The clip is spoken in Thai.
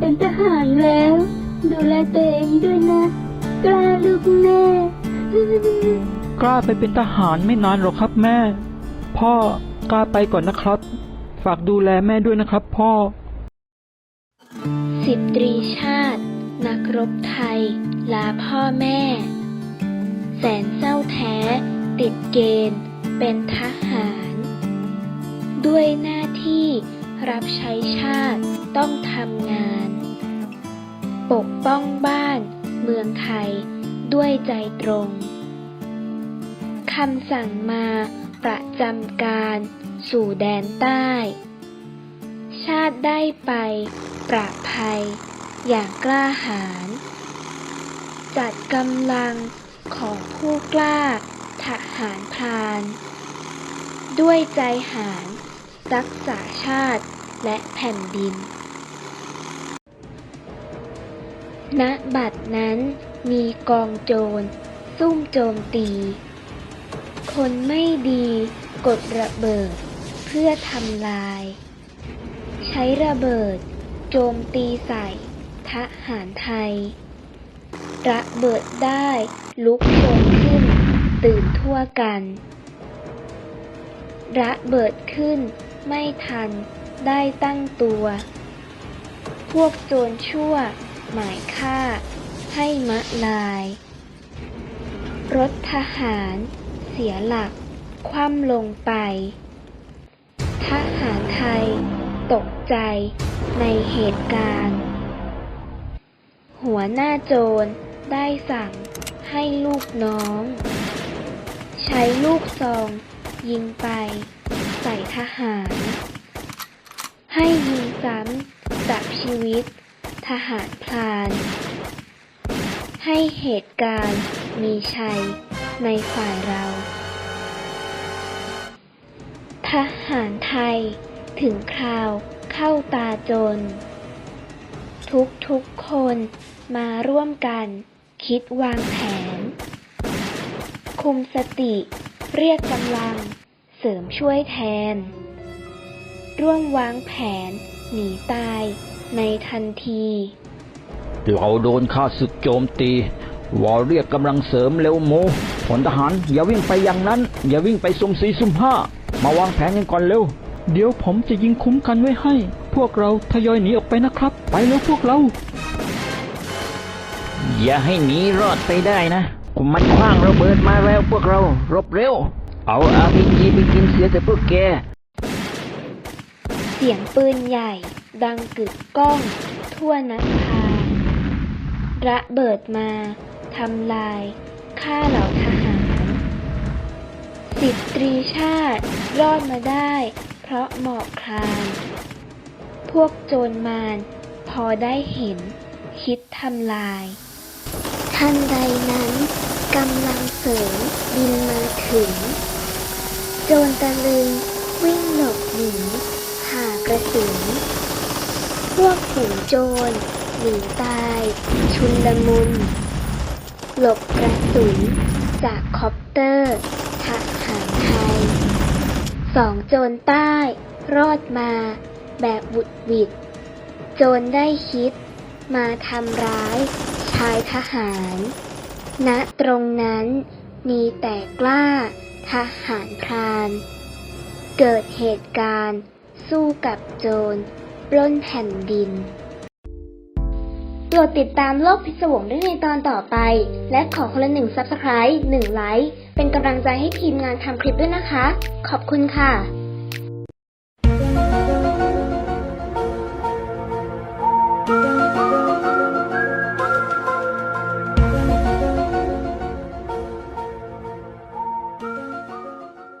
ไปเป็นทหารแล้ว ดูแลตัวเองด้วยนะ กล้าลูกแม่ กล้าไปเป็นทหารไม่นานหรอกครับแม่ พ่อกล้าไปก่อนนะครับ ฝากดูแลแม่ด้วยนะครับพ่อ สิบตรีชาติ นักรบไทย ลาพ่อแม่ แสนเศร้าแท้ ติดเกณฑ์ เป็นทหาร ด้วยหน้าที่ รับใช้ชาติต้องทำงาน ปกป้องบ้าน เมืองไทย ด้วยใจตรงคำสั่งมาประจำการสู่แดนใต้ ชาติได้ไปปราภัย อย่างกล้าหาญจัดกำลังของผู้กล้าทหารพราน ด้วยใจหาร รักษาชาติและแผ่นดิน ณ บัดนั้นมีกองโจร ซุ่มโจมตี คนไม่ดีกดระเบิด เพื่อทำลาย ใช้ระเบิด โจมตีใส่ทหารไทย ระเบิดได้ลุกโชนขึ้น ตื่นทั่วกัน ระเบิดขึ้น ไม่ทันได้ตั้งตัว พวกโจรชั่ว หมายฆ่า ให้มะลาย รถทหารเสียหลัก คว่ำลงไป ทหารไทย ตกใจในเหตุการณ์ หัวหน้าโจรได้สั่งให้ลูกน้อง ใช้ลูกซองยิงไป หาร ให้ยิงซ้ำจับชีวิต ทหารพลาน ให้เหตุการณ์มีชัยในฝ่ายเรา ทหารไทยถึงคราวเข้าตาจน ทุกทุกคนมาร่วมกันคิดวางแผน คุมสติเรียกกำลัง เสริมช่วยแทน ร่วมวางแผน หนีตายในทันที เราโดนข้าศึกโจมตี วอเรียกกำลังเสริมเร็วโมผลทหารอย่าวิ่งไปอย่างนั้น อย่าวิ่งไปซุ่มสี่ซุ่มห้ามาวางแผนกันก่อนเร็ว เดี๋ยวผมจะยิงคุ้มกันไว้ให้ พวกเราทยอยหนีออกไปนะครับ ไปแล้วพวกเรา อย่าให้หนีรอดไปได้นะ มันคว้างระเบิดมาแล้วพวกเรารบเร็ว เอาอาพีจีไปกินเสียแต่พวกแก เสียงปืนใหญ่ ดังกึกก้อง ทั่วนักพาระเบิดมาทำลายฆ่าเหล่าทหาร สิบตรีชาติรอดมาได้ เพราะหมอบคลานพวกโจรมารพอได้เห็น คิดทำลายทันใดนั้นกำลังเสริมบินมาถึง โจรตะลึง วิ่งหลบหนีหากระสุน พวกฝูงโจรหนีตาย ชุนละมุน หลบกระสุน จากคอปเตอร์ทหารไทย สองโจรใต้ รอดมา แบบบุดวิด โจรได้คิด มาทำร้าย ชายทหาร ณตรงนั้นมีแต่กล้า ทหารพราน เกิดเหตุการณ์ สู้กับโจรปล้นแผ่นดินโปรดติดตามโลกพิศวงได้ในตอนต่อไป และขอคนละหนึ่ง Subscribe หนึ่งไลค์ เป็นกำลังใจให้ทีมงานทำคลิปด้วยนะคะ ขอบคุณค่ะ